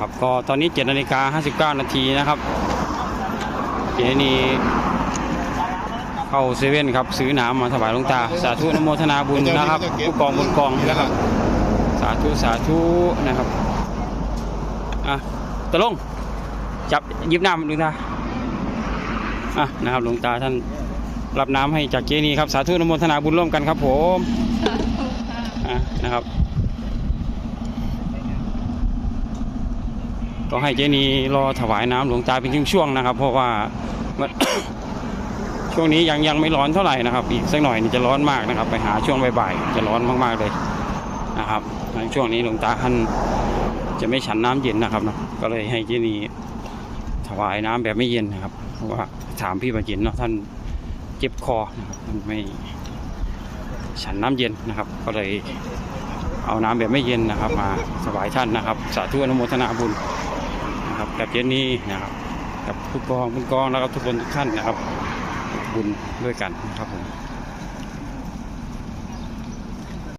ครับ ก็ตอนนี้7นาฬิกา59 นาทีนะครับเจนี่เข้าเซเว่นครับซื้อน้ำมาถวายหลวงตา สาธุนโมทนาบุญนะครับผู้กองบุญกองนะครับ สาธุสาธุนะครับอะตะลงจับยิบน้ำหลวงตาอะนะครับหลวงตาท่านรับน้ำให้จากเจนีครับ สาธุนโมทนาบุญร่วมกันครับผมอะนะครับ ก็ให้เจนีรอถวายน้ำหลวงตาเป็นช่วงๆนะครับ เพราะว่าช่วงนี้ยังยังไม่ร้อนเท่าไหร่นะครับ อีกสักหน่อยนี่จะร้อนมากนะครับ ไปหาช่วงบ่ายๆจะร้อนมากๆเลยนะครับในช่วงนี้หลวงตาท่านจะไม่ฉันน้ำเย็นนะครับเนาะก็เลยให้เจนีถวายน้ำแบบไม่เย็นนะครับเพราะว่าถามพี่ประจินเนาะท่านเจ็บคอนะครับท่านไม่ฉันน้ำเย็นนะครับ ก็เลยเอาน้ำแบบไม่เย็นนะครับ มาถวายท่านนะครับ สาธุอนุโมทนาบุญ นะครับกับเจนีนะครับกับผู้กองผู้กองแล้วก็ทุกคนทุกท่านนะครับ บุญด้วยกันนะครับผม